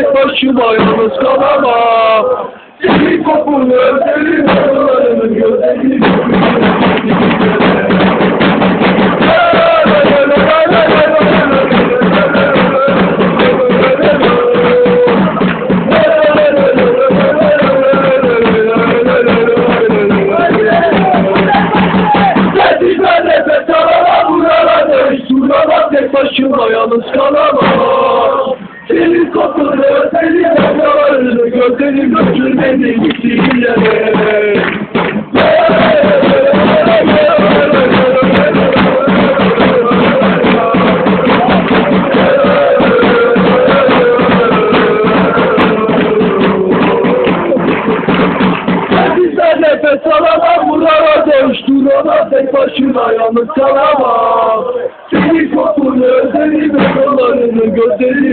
tek başıma yalnız kalamam. Senin kokunu özlerim, yollarını gözlerim. Başıma yalnız kalamam senin kokunu, senin yakalarını Gözlerim götürmedi gittiğin yere Bizden nefes alamam Buraya dönüştüremem Tek başına yalnız kalamam Senin kokunu özlerim Yollarını gözlerimi